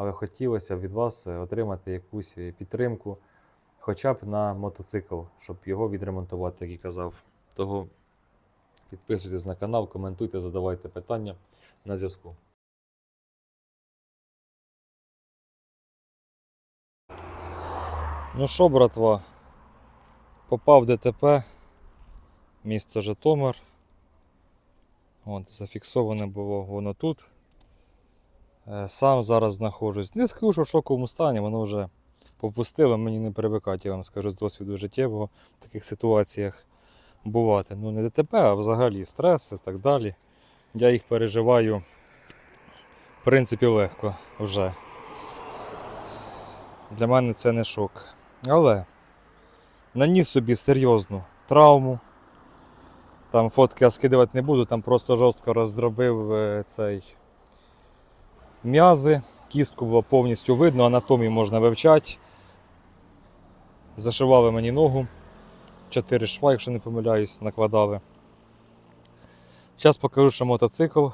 але хотілося від вас е, отримати якусь е, підтримку, хоча б на мотоцикл, щоб його відремонтувати, як і казав. Того підписуйтесь на канал, коментуйте, задавайте питання на зв'язку. Ну що, братва, попав ДТП, місто Житомир. От, зафіксоване було воно тут. Е, Сам зараз знаходжусь. Не скажу, що в шоковому стані, воно вже попустило, мені не привикати, я вам скажу, з досвіду життєвого в таких ситуаціях бувати. Ну, не ДТП, а взагалі стрес і так далі. Я їх переживаю, в принципі, легко вже. Для мене це не шок. Але наніс собі серйозну травму. Там фотки я скидувати не буду, там просто жорстко роздробив е, цей м'язи. Кістку було повністю видно, анатомію можна вивчати. Зашивали мені ногу. Чотири шва, якщо не помиляюсь, накладали. Зараз покажу, що мотоцикл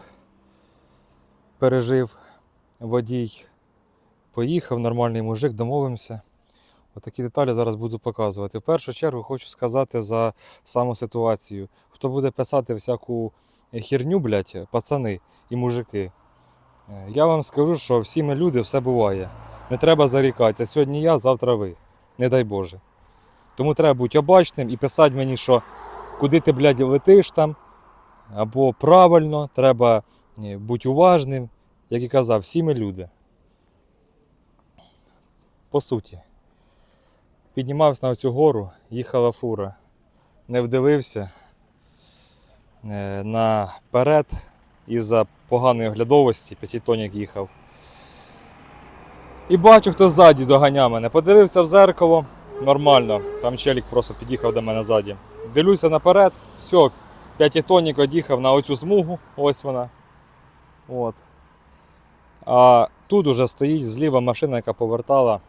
пережив водій. Поїхав, нормальний мужик, домовимося. Отакі деталі зараз буду показувати. В першу чергу хочу сказати за саму ситуацію. Хто буде писати всяку херню, блядь, пацани і мужики. Е, Я вам скажу, що всі ми люди, все буває. Не треба зарікатися. Сьогодні я, завтра ви. Не дай Боже. Тому треба бути обачним і писати мені, що куди ти, блядь, летиш там, або правильно, треба е, бути уважним. Як і казав, всі ми люди. По суті. Піднімався на цю гору, їхала фура. Не вдивився е, наперед із-за поганої оглядовості, п'ятитонік їхав. І бачу, хто ззаді доганяв мене. Подивився в зеркало, нормально. Там челік просто під'їхав до мене ззаді. Дивлюся наперед, все, п'ятитонік од'їхав на оцю смугу, ось вона. От. А тут уже стоїть зліва машина, яка повертала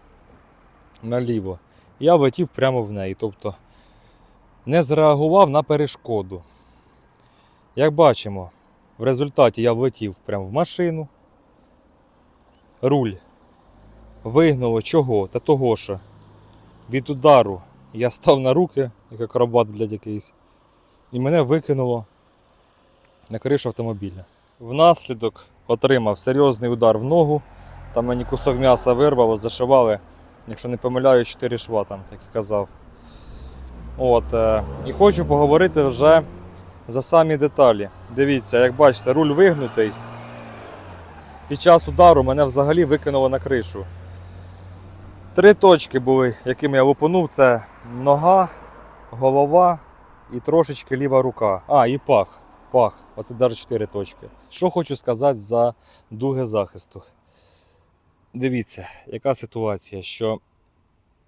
наліво. Я влетів прямо в неї. Тобто не зреагував на перешкоду. Як бачимо, в результаті я влетів прямо в машину. Руль вигнало чого? Та того, що від удару я став на руки, як акробат, блядь, якийсь, і мене викинуло на кришу автомобіля. Внаслідок отримав серйозний удар в ногу. Там мені кусок м'яса вирвало, зашивали, якщо не помиляю, 4 шва там, як і казав. От, е, і хочу поговорити вже за самі деталі. Дивіться, як бачите, руль вигнутий. Під час удару мене взагалі викинуло на кришу. Три точки були, якими я лупанув, це нога, голова і трошечки ліва рука. А, і пах. Пах. Оце навіть 4 точки. Що хочу сказати за дуги захисту. Дивіться, яка ситуація, що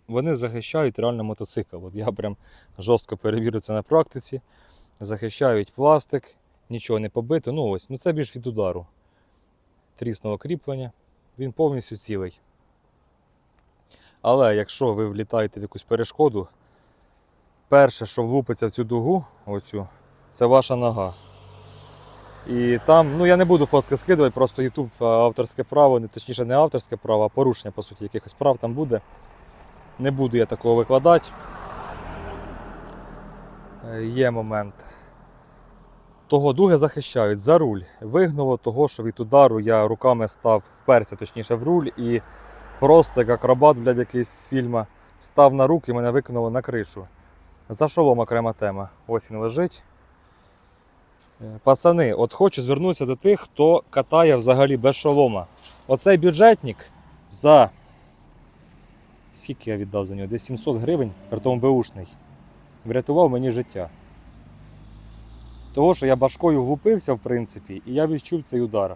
вони захищають реально мотоцикл. От я прям жорстко перевірю це на практиці. Захищають пластик, нічого не побито. Ну ось, ну це більш від удару. Трісного кріплення, він повністю цілий. Але якщо ви влітаєте в якусь перешкоду, перше, що влупиться в цю дугу, оцю, це ваша нога. І там, ну я не буду фотки скидувати, просто YouTube авторське право, не точніше не авторське право, а порушення, по суті, якихось прав там буде. Не буду я такого викладати. Є момент. Того дуги захищають за руль. Вигнуло того, що від удару я руками став вперся, точніше в руль, і просто як акробат, блядь, якийсь з фільму, став на руки і мене викинуло на кришу. За шолом окрема тема. Ось він лежить. Е, Пацани, от хочу звернутися до тих, хто катає взагалі без шолома. Оцей бюджетник за. Скільки я віддав за нього? Десь 700 гривень, при тому беушний. Врятував мені життя. Того, що я башкою влупився, в принципі, і я відчув цей удар.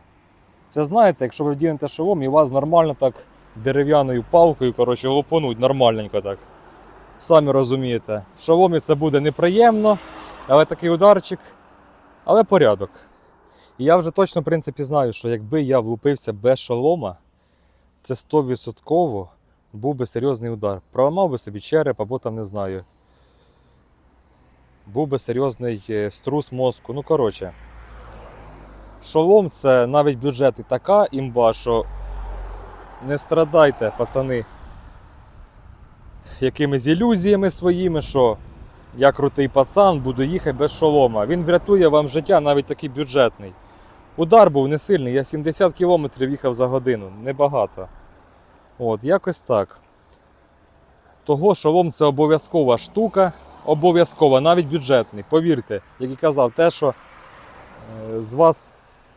Це знаєте, якщо ви вдінете шолом і вас нормально так дерев'яною палкою, коротше, лупануть нормальненько так. Самі розумієте, в шоломі це буде неприємно, але такий ударчик, але порядок. І я вже точно, в принципі, знаю, що якби я влупився без шолома, це 100% був би серйозний удар. Проламав би собі череп або там не знаю. Був би серйозний е, струс мозку. Ну, коротше. Шолом це навіть бюджет і така імба, що не страдайте, пацани, якимись ілюзіями своїми, що я крутий пацан, буду їхати без шолома. Він врятує вам життя, навіть такий бюджетний. Удар був не сильний, я 70 км їхав за годину, небагато. От, якось так. Того шолом це обов'язкова штука, обов'язкова, навіть бюджетний. Повірте, як і казав, те, що е, з вас,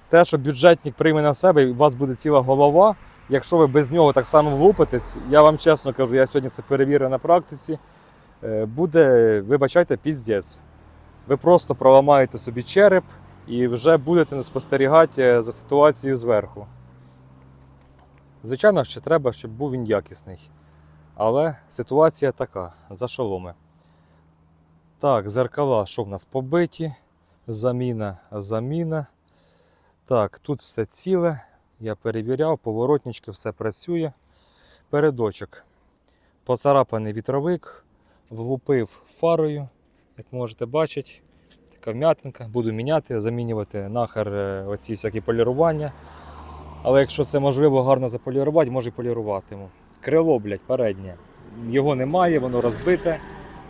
те, що бюджетник прийме на себе, і у вас буде ціла голова. Якщо ви без нього так само влупитесь, я вам чесно кажу, я сьогодні це перевірив на практиці, е, буде, вибачайте, піздець. Ви просто проламаєте собі череп і вже будете не спостерігати е, за ситуацією зверху. Звичайно, що треба, щоб був він якісний. Але ситуація така, за шоломи. Так, зеркала, що в нас побиті, заміна, заміна. Так, тут все ціле. Я перевіряв, поворотнички, все працює. Передочок. Поцарапаний вітровик, влупив фарою, як можете бачити. Така вм'ятинка. Буду міняти, замінювати нахер е, оці всякі полірування. Але якщо це можливо гарно заполірувати, може і поліруватиму. Крило, блядь, переднє. Його немає, воно розбите.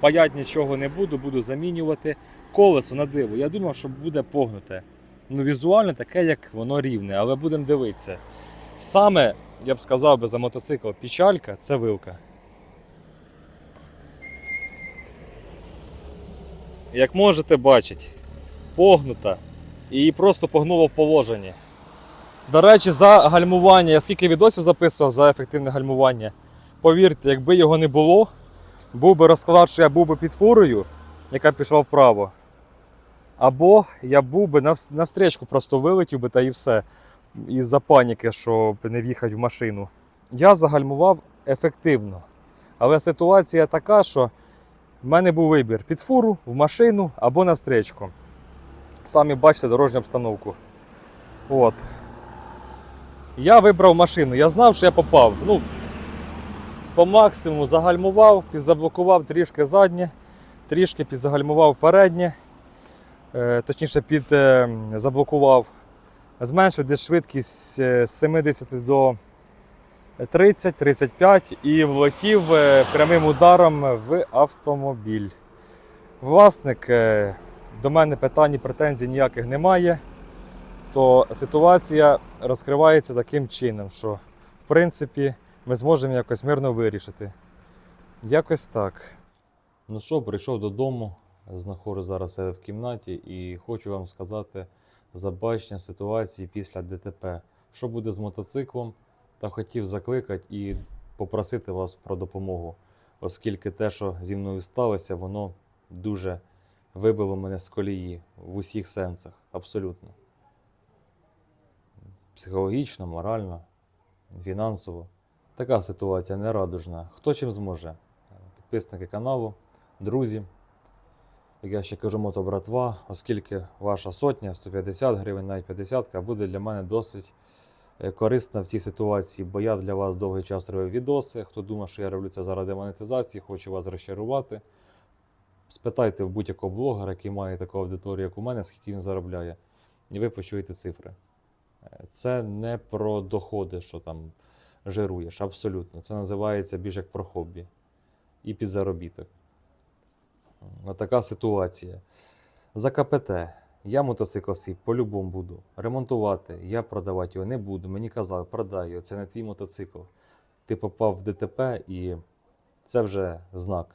Паять нічого не буду, буду замінювати. Колесо на диво. Я думав, що буде погнуте. Ну, візуально таке, як воно рівне, але будемо дивитися. Саме, я б сказав би за мотоцикл, печалька це вилка. Як можете бачити, погнута і її просто погнуло в положенні. До речі, за гальмування, я скільки відосів записував за ефективне гальмування. Повірте, якби його не було, був би розклад, що я був би під фурою, яка пішла вправо. Або я був би навс- навстрічку просто вилетів би та і все. Із-за паніки, щоб не в'їхати в машину. Я загальмував ефективно. Але ситуація така, що в мене був вибір під фуру, в машину або навстрічку. Самі бачите дорожню обстановку. От. Я вибрав машину. Я знав, що я попав. Ну, по максимуму загальмував, підзаблокував трішки заднє, трішки підзагальмував переднє, е, точніше під, е. Зменшив десь швидкість е, з 70 до 30-35 і влетів прямим ударом в автомобіль. Власник, до мене питань і претензій ніяких немає то ситуація розкривається таким чином, що в принципі ми зможемо якось мирно вирішити. Якось так. Ну що, прийшов додому, знаходжу зараз себе в кімнаті і хочу вам сказати забачення ситуації після ДТП. Що буде з мотоциклом? Та хотів закликати і попросити вас про допомогу, оскільки те, що зі мною сталося, воно дуже вибило мене з колії в усіх сенсах. Абсолютно психологічно, морально, фінансово. Така ситуація нерадужна. Хто чим зможе? Підписники каналу, друзі. Як я ще кажу, мото братва, оскільки ваша сотня, 150 гривень, навіть 50 буде для мене досить е, корисна в цій ситуації, бо я для вас довгий час робив відоси. Хто думає, що я роблю це заради монетизації, хочу вас розчарувати. Спитайте в будь-якого блогера, який має таку аудиторію, як у мене, скільки він заробляє, і ви почуєте цифри. Це не про доходи, що там жируєш, абсолютно. Це називається більш як про хобі і під заробіток. Така ситуація. За КПТ. Я мотоцикл свій по-любому буду ремонтувати, я продавати його не буду. Мені казали, продай це не твій мотоцикл. Ти попав в ДТП і це вже знак.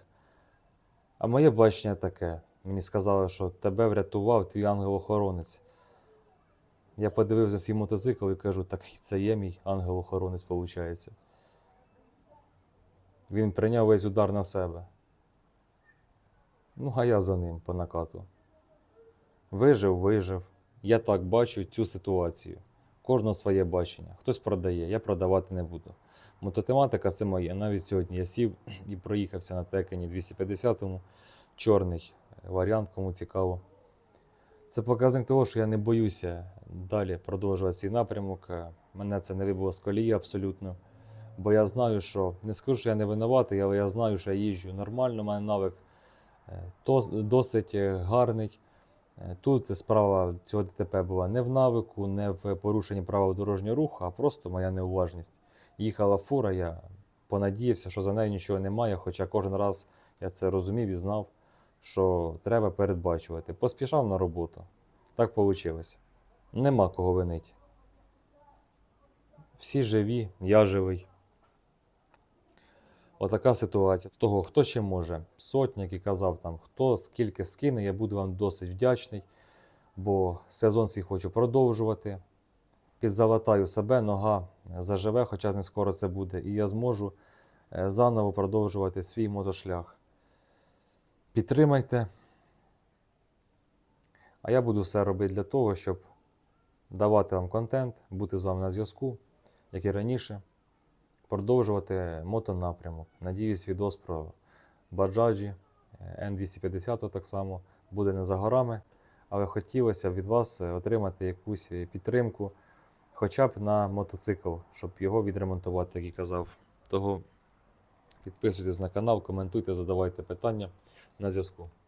А моє бачення таке. Мені сказали, що тебе врятував твій ангел-охоронець. Я подивився свій мотоцикл і кажу, так це є мій ангел-охоронець, виходить. Він прийняв весь удар на себе. Ну, а я за ним по накату. Вижив, вижив. Я так бачу цю ситуацію. Кожного своє бачення. Хтось продає, я продавати не буду. Мототематика це моє. Навіть сьогодні я сів і проїхався на текені 250-му. Чорний варіант, кому цікаво. Це показник того, що я не боюся далі продовжувати свій напрямок. Е, Мене це не вибило з колії абсолютно. Бо я знаю, що не скажу, що я не винуватий, але я знаю, що я їжджу нормально, у мене навик е, досить е, гарний. Тут справа цього ДТП була не в навику, не в порушенні правил дорожнього руху, а просто моя неуважність. їхала фура, я понадіявся, що за нею нічого немає, хоча кожен раз я це розумів і знав, що треба передбачувати. Поспішав на роботу. Так вийшло. Нема кого винить. Всі живі, я живий. Отака ситуація. Того, хто ще може, сотник і казав там, хто скільки скине, я буду вам досить вдячний, бо сезон свій хочу продовжувати. Підзалатаю себе, нога заживе, хоча не скоро це буде, і я зможу е, заново продовжувати свій мотошлях. Підтримайте. А я буду все робити для того, щоб давати вам контент, бути з вами на зв'язку, як і раніше продовжувати мотонапрямок. Надіюсь, відос про баджаджі е, N250 так само буде не за горами, але хотілося від вас е, отримати якусь е, підтримку, хоча б на мотоцикл, щоб його відремонтувати, як і казав. Того підписуйтесь на канал, коментуйте, задавайте питання на зв'язку.